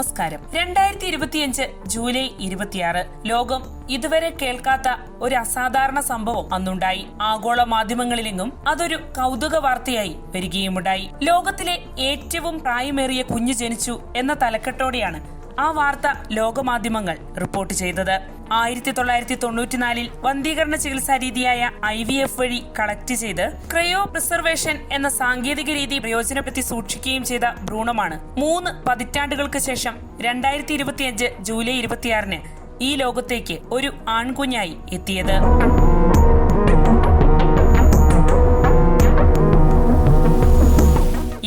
നമസ്കാരം. രണ്ടായിരത്തി ഇരുപത്തിയഞ്ച് ജൂലൈ ഇരുപത്തിയാറ് ലോകം ഇതുവരെ കേൾക്കാത്ത ഒരു അസാധാരണ സംഭവം അന്നുണ്ടായി. ആഗോള മാധ്യമങ്ങളിലെങ്ങും അതൊരു കൗതുക വാർത്തയായി വരികയുമുണ്ടായി. ലോകത്തിലെ ഏറ്റവും പ്രായമേറിയ കുഞ്ഞു ജനിച്ചു എന്ന തലക്കെട്ടോടെയാണ് ആ വാർത്ത ലോകമാധ്യമങ്ങൾ റിപ്പോർട്ട് ചെയ്തത്. ആയിരത്തി തൊള്ളായിരത്തി തൊണ്ണൂറ്റിനാലിൽ വന്ധീകരണ ചികിത്സാ രീതിയായ ഐ വി എഫ് വഴി കളക്ട് ചെയ്ത് ക്രയോ പ്രിസർവേഷൻ എന്ന സാങ്കേതിക രീതി പ്രയോജനപ്പെടുത്തി സൂക്ഷിക്കുകയും ചെയ്ത ഭ്രൂണമാണ്. മൂന്ന് പതിറ്റാണ്ടുകൾക്ക് ശേഷം രണ്ടായിരത്തി ഇരുപത്തിയഞ്ച് ജൂലൈ ഇരുപത്തിയാറിന് ഈ ലോകത്തേക്ക് ഒരു ആൺകുഞ്ഞായി എത്തിയത്.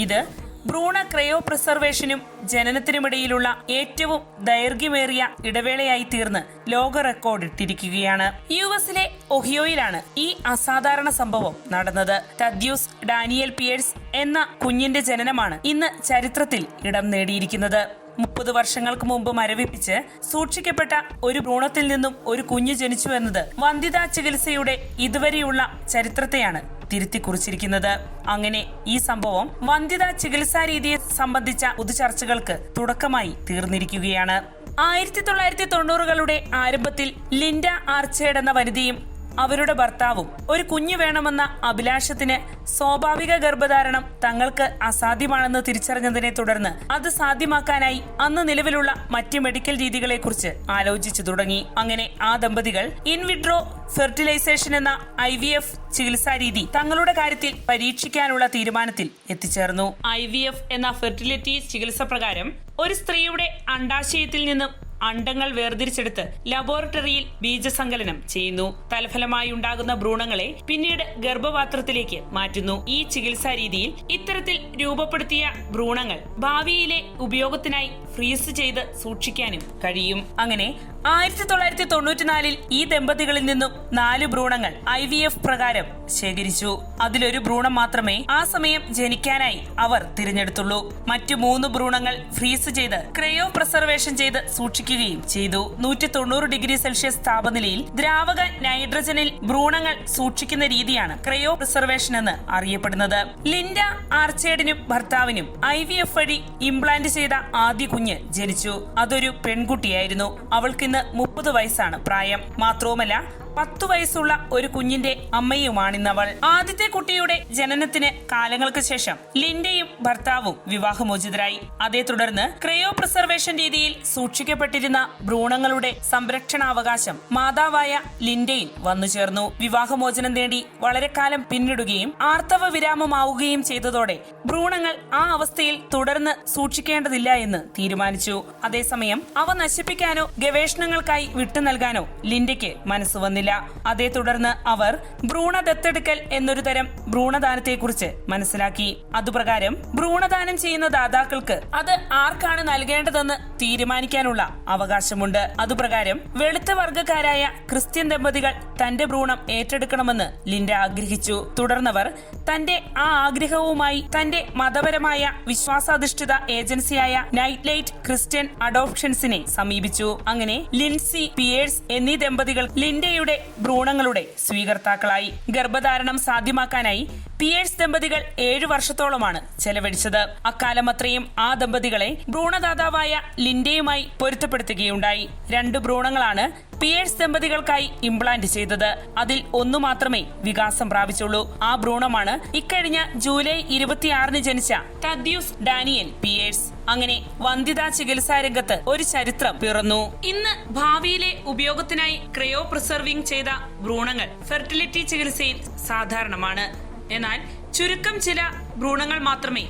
ഇത് ഭ്രൂണ ക്രയോ പ്രിസർവേഷനും ജനനത്തിനുമിടയിലുള്ള ഏറ്റവും ദൈർഘ്യമേറിയ ഇടവേളയായി തീർന്ന് ലോക റെക്കോർഡ് ഇട്ടിരിക്കുകയാണ്. യു എസിലെ ഒഹിയോയിലാണ് ഈ അസാധാരണ സംഭവം നടന്നത്. തദ്യൂസ് ഡാനിയൽ പിയേഴ്സ് എന്ന കുഞ്ഞിന്റെ ജനനമാണ് ഇന്ന് ചരിത്രത്തിൽ ഇടം നേടിയിരിക്കുന്നത്. മുപ്പത് വർഷങ്ങൾക്ക് മുമ്പ് മരവിപ്പിച്ച് സൂക്ഷിക്കപ്പെട്ട ഒരു ഭ്രൂണത്തിൽ നിന്നും ഒരു കുഞ്ഞ് ജനിച്ചു എന്നത് വന്ധ്യതാ ചികിത്സയുടെ ഇതുവരെയുള്ള ചരിത്രത്തെയാണ് തിരുത്തി കുറിച്ചിരിക്കുന്നത് അങ്ങനെ ഈ സംഭവം വന്ധ്യതാ ചികിത്സാ രീതിയെ സംബന്ധിച്ച പൊതുചർച്ചകൾക്ക് തുടക്കമായി തീർന്നിരിക്കുകയാണ്. ആയിരത്തി തൊള്ളായിരത്തി തൊണ്ണൂറുകളുടെ ആരംഭത്തിൽ ലിൻഡ ആർച്ചേഡ് എന്ന വനിതയും അവരുടെ ഭർത്താവും ഒരു കുഞ്ഞു വേണമെന്ന അഭിലാഷത്തിന് സ്വാഭാവിക ഗർഭധാരണം തങ്ങൾക്ക് അസാധ്യമാണെന്ന് തിരിച്ചറിഞ്ഞതിനെ തുടർന്ന് അത് സാധ്യമാക്കാനായി അന്ന് നിലവിലുള്ള മറ്റ് മെഡിക്കൽ രീതികളെക്കുറിച്ച് ആലോചിച്ചു തുടങ്ങി. അങ്ങനെ ആ ദമ്പതികൾ ഇൻവിട്രോ ഫെർട്ടിലൈസേഷൻ എന്ന ഐ വി എഫ് ചികിത്സാ രീതി തങ്ങളുടെ കാര്യത്തിൽ പരീക്ഷിക്കാനുള്ള തീരുമാനത്തിൽ എത്തിച്ചേർന്നു. ഐ വി എഫ് എന്ന ഫെർട്ടിലിറ്റി ചികിത്സ പ്രകാരം ഒരു സ്ത്രീയുടെ അണ്ടാശയത്തിൽ നിന്നും അണ്ടങ്ങൾ വേർതിരിച്ചെടുത്ത് ലബോറട്ടറിയിൽ ബീജസങ്കലനം ചെയ്യുന്നു. തൽഫലമായി ഉണ്ടാകുന്ന ഭ്രൂണങ്ങളെ പിന്നീട് ഗർഭപാത്രത്തിലേക്ക് മാറ്റുന്നു. ഈ ചികിത്സാ രീതിയിൽ ഇത്തരത്തിൽ രൂപപ്പെടുത്തിയ ഭ്രൂണങ്ങൾ ഭാവിയിലെ ഉപയോഗത്തിനായി ഫ്രീസ് ചെയ്ത് സൂക്ഷിക്കാനും കഴിയും. അങ്ങനെ ആയിരത്തി തൊള്ളായിരത്തി തൊണ്ണൂറ്റിനാലിൽ ഈ ദമ്പതികളിൽ നിന്നും നാല് ഭ്രൂണങ്ങൾ ഐ വി എഫ് പ്രകാരം ശേഖരിച്ചു. അതിലൊരു ഭ്രൂണം മാത്രമേ ആ സമയം ജനിക്കാനായി അവർ തിരഞ്ഞെടുത്തുള്ളൂ. മറ്റു മൂന്ന് ഭ്രൂണങ്ങൾ ഫ്രീസ് ചെയ്ത് ക്രയോ പ്രിസർവേഷൻ ചെയ്ത് സൂക്ഷിക്കുകയും ചെയ്തു. നൂറ്റി തൊണ്ണൂറ് ഡിഗ്രി സെൽഷ്യസ് താപനിലയിൽ ദ്രാവക നൈട്രജനിൽ ഭ്രൂണങ്ങൾ സൂക്ഷിക്കുന്ന രീതിയാണ് ക്രയോ പ്രിസർവേഷൻ എന്ന് അറിയപ്പെടുന്നത്. ലിൻഡ ആർച്ചേഡിനും ഭർത്താവിനും ഐ വി എഫ് വഴി ഇംപ്ലാന്റ് ചെയ്ത ആദ്യ കുഞ്ഞ് ജനിച്ചു. അതൊരു പെൺകുട്ടിയായിരുന്നു. അവൾക്ക് മുപ്പത് വയസ്സാണ് പ്രായം. മാത്രവുമല്ല പത്തു വയസ്സുള്ള ഒരു കുഞ്ഞിന്റെ അമ്മയുമാണിന്നവൾ. ആദ്യത്തെ കുട്ടിയുടെ ജനനത്തിന് കാലങ്ങൾക്ക് ശേഷം ലിൻഡയും ഭർത്താവും വിവാഹമോചിതരായി. അതേ തുടർന്ന് ക്രയോ പ്രിസർവേഷൻ രീതിയിൽ സൂക്ഷിക്കപ്പെട്ടിരുന്ന ഭ്രൂണങ്ങളുടെ സംരക്ഷണാവകാശം മാതാവായ ലിൻഡയിൽ വന്നു ചേർന്നു. വിവാഹമോചനം നേടി വളരെ കാലം പിന്നിടുകയും ആർത്തവ വിരാമമാവുകയും ചെയ്തതോടെ ഭ്രൂണങ്ങൾ ആ അവസ്ഥയിൽ തുടർന്ന് സൂക്ഷിക്കേണ്ടതില്ല എന്ന് തീരുമാനിച്ചു. അതേസമയം അവ നശിപ്പിക്കാനോ ഗവേഷണങ്ങൾക്കായി വിട്ടു നൽകാനോ ലിൻഡയ്ക്ക് മനസ്സ് വന്നില്ല. അതേ തുടർന്ന് അവർ ഭ്രൂണ ദത്തെടുക്കൽ എന്നൊരു തരം ഭ്രൂണദാനത്തെക്കുറിച്ച് മനസ്സിലാക്കി. അതുപ്രകാരം ഭ്രൂണദാനം ചെയ്യുന്ന ദാതാക്കൾക്ക് അത് ആർക്കാണ് നൽകേണ്ടതെന്ന് തീരുമാനിക്കാനുള്ള അവകാശമുണ്ട്. അതുപ്രകാരം വെളുത്ത വർഗക്കാരായ ക്രിസ്ത്യൻ ദമ്പതികൾ തന്റെ ഭ്രൂണം ഏറ്റെടുക്കണമെന്ന് ലിൻഡ ആഗ്രഹിച്ചു. തുടർന്നവർ തന്റെ ആ ആഗ്രഹവുമായി തന്റെ മതപരമായ വിശ്വാസാധിഷ്ഠിത ഏജൻസിയായ നൈറ്റ് ലൈറ്റ് ക്രിസ്ത്യൻ അഡോപ്ഷൻസിനെ സമീപിച്ചു. അങ്ങനെ ലിൻസി പിയേഴ്സ് എന്നീ ദമ്പതികൾ ലിൻഡയുടെ ഭ്രൂണങ്ങളുടെ സ്വീകർത്താക്കളായി ഗർഭധാരണം സാധ്യമാക്കാനായി പിയേഴ്സ് ദമ്പതികൾ ഏഴു വർഷത്തോളമാണ് ചെലവഴിച്ചത്. അക്കാലം അത്രയും ആ ദമ്പതികളെ ഭ്രൂണദാതാവായ ലിൻഡയുമായി പൊരുത്തപ്പെടുത്തുകയുണ്ടായി. രണ്ട് ഭ്രൂണങ്ങളാണ് പിയേഴ്സ് ദമ്പതികൾക്കായി ഇംപ്ലാന്റ് ചെയ്തത്. അതിൽ ഒന്നു മാത്രമേ വികാസം പ്രാപിച്ചുള്ളൂ. ആ ഭ്രൂണമാണ് ഇക്കഴിഞ്ഞ ജൂലൈ ഇരുപത്തിയാറിന് ജനിച്ച തദ്യൂസ് ഡാനിയൽ പിയേഴ്സ് അങ്ങനെ വന്ധ്യതാ ചികിത്സാ രംഗത്ത് ഒരു ചരിത്രം പിറന്നു. ഇന്ന് ഭാവിയിലെ ഉപയോഗത്തിനായി ക്രയോ പ്രിസർവിംഗ് ചെയ്ത ഭ്രൂണങ്ങൾ ഫെർട്ടിലിറ്റി ചികിത്സയിൽ സാധാരണമാണ്. എന്നാൽ ചുരുക്കം ചില ഭ്രൂണങ്ങൾ മാത്രമേ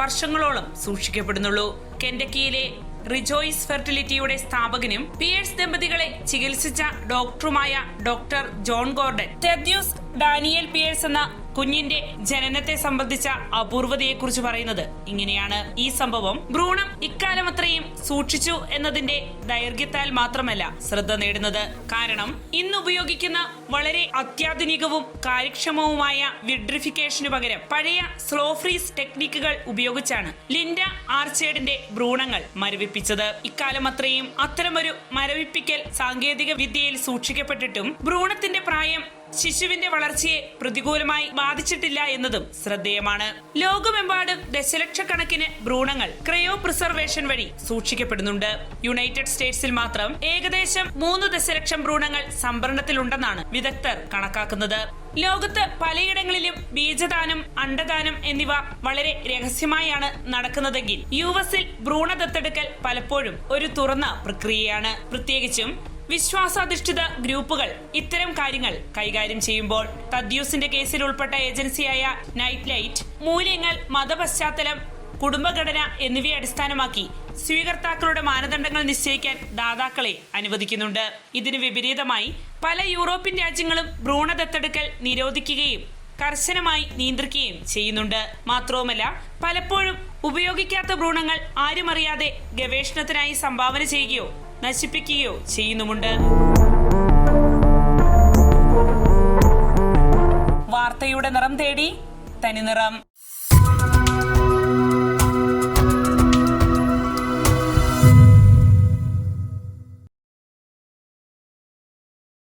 വർഷങ്ങളോളം സൂക്ഷിക്കപ്പെടുന്നുള്ളൂ. കെൻഡക്കിയിലെ റിജോയിസ് ഫെർട്ടിലിറ്റിയുടെ സ്ഥാപകനും പിയേഴ്സ് ദമ്പതികളെ ചികിത്സിച്ച ഡോക്ടറുമായ doctor John Gordon. Thaddeus Daniel Pierce എന്ന കുഞ്ഞിന്റെ ജനനത്തെ സംബന്ധിച്ച അപൂർവതയെക്കുറിച്ച് പറയുന്നത് ഇങ്ങനെയാണ് ഈ സംഭവം. ഭ്രൂണം ഇക്കാലം അത്രയും സൂക്ഷിച്ചു എന്നതിന്റെ ദൈർഘ്യത്താൽ മാത്രമല്ല ശ്രദ്ധ നേടുന്നത്. കാരണം ഇന്ന് ഉപയോഗിക്കുന്ന വളരെ അത്യാധുനികവും കാര്യക്ഷമവുമായ വിഡ്രിഫിക്കേഷനു പകരം പഴയ സ്ലോ ഫ്രീസ് ടെക്നിക്കുകൾ ഉപയോഗിച്ചാണ് ലിൻഡ ആർച്ചേഡിന്റെ ഭ്രൂണങ്ങൾ മരവിപ്പിച്ചത്. ഇക്കാലം അത്രയും അത്തരമൊരു മരവിപ്പിക്കൽ സാങ്കേതിക വിദ്യയിൽ സൂക്ഷിക്കപ്പെട്ടിട്ടും ഭ്രൂണത്തിന്റെ പ്രായം ശിശുവിന്റെ വളർച്ചയെ പ്രതികൂലമായി ബാധിച്ചിട്ടില്ല എന്നതും ശ്രദ്ധേയമാണ്. ലോകമെമ്പാടും ദശലക്ഷക്കണക്കിന് ഭ്രൂണങ്ങൾ ക്രയോ പ്രിസർവേഷൻ വഴി സൂക്ഷിക്കപ്പെടുന്നുണ്ട്. യുണൈറ്റഡ് സ്റ്റേറ്റ്സിൽ മാത്രം ഏകദേശം മൂന്ന് ദശലക്ഷം ഭ്രൂണങ്ങൾ സംഭരണത്തിലുണ്ടെന്നാണ് വിദഗ്ധർ കണക്കാക്കുന്നത്. ലോകത്ത് പലയിടങ്ങളിലും ബീജദാനം അണ്ടദാനം എന്നിവ വളരെ രഹസ്യമായാണ് നടക്കുന്നതെങ്കിൽ യു എസിൽ ഭ്രൂണ ദത്തെടുക്കൽ പലപ്പോഴും ഒരു തുറന്ന പ്രക്രിയയാണ്. പ്രത്യേകിച്ചും വിശ്വാസാധിഷ്ഠിത ഗ്രൂപ്പുകൾ ഇത്തരം കാര്യങ്ങൾ കൈകാര്യം ചെയ്യുമ്പോൾ തദ്യൂസിന്റെ കേസിൽ ഉൾപ്പെട്ട ഏജൻസിയായ നൈറ്റ് ലൈറ്റ് മൂല്യങ്ങൾ മതപശ്ചാത്തലം കുടുംബഘടന എന്നിവയെ അടിസ്ഥാനമാക്കി സ്വീകർത്താക്കളുടെ മാനദണ്ഡങ്ങൾ നിശ്ചയിക്കാൻ ദാതാക്കളെ അനുവദിക്കുന്നുണ്ട്. ഇതിന് വിപരീതമായി പല യൂറോപ്യൻ രാജ്യങ്ങളും ഭ്രൂണ ദത്തെടുക്കൽ നിരോധിക്കുകയും കർശനമായി നിയന്ത്രിക്കുകയും ചെയ്യുന്നുണ്ട്. മാത്രവുമല്ല പലപ്പോഴും ഉപയോഗിക്കാത്ത ഭ്രൂണങ്ങൾ ആരുമറിയാതെ ഗവേഷണത്തിനായി സംഭാവന ചെയ്യുകയോ നശിപ്പിക്കുകയോ ചെയ്യുന്നുമുണ്ട്. വാർത്തയുടെ നിറം തേടി തനിനിറം